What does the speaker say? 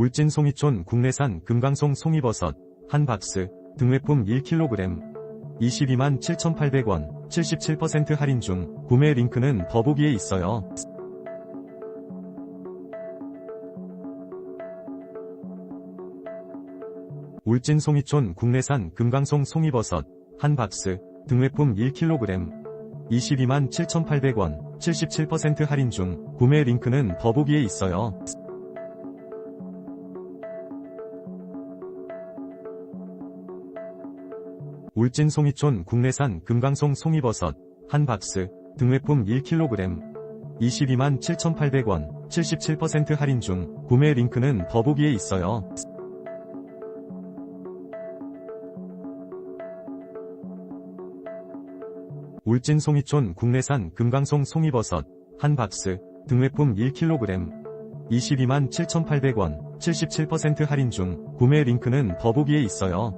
울진 송이촌 국내산 금강송 송이버섯 한 박스 등외품 1kg 22만 7,800원 77% 할인 중 구매 링크는 더보기에 있어요. 울진 송이촌 국내산 금강송 송이버섯 한 박스 등외품 1kg 22만 7,800원 77% 할인 중 구매 링크는 더보기에 있어요. 울진 송이촌 국내산 금강송 송이버섯 한 박스 등외품 1kg 22만 7,800원 77% 할인 중 구매 링크는 더보기에 있어요. 울진 송이촌 국내산 금강송 송이버섯 한 박스 등외품 1kg 22만 7,800원 77% 할인 중 구매 링크는 더보기에 있어요.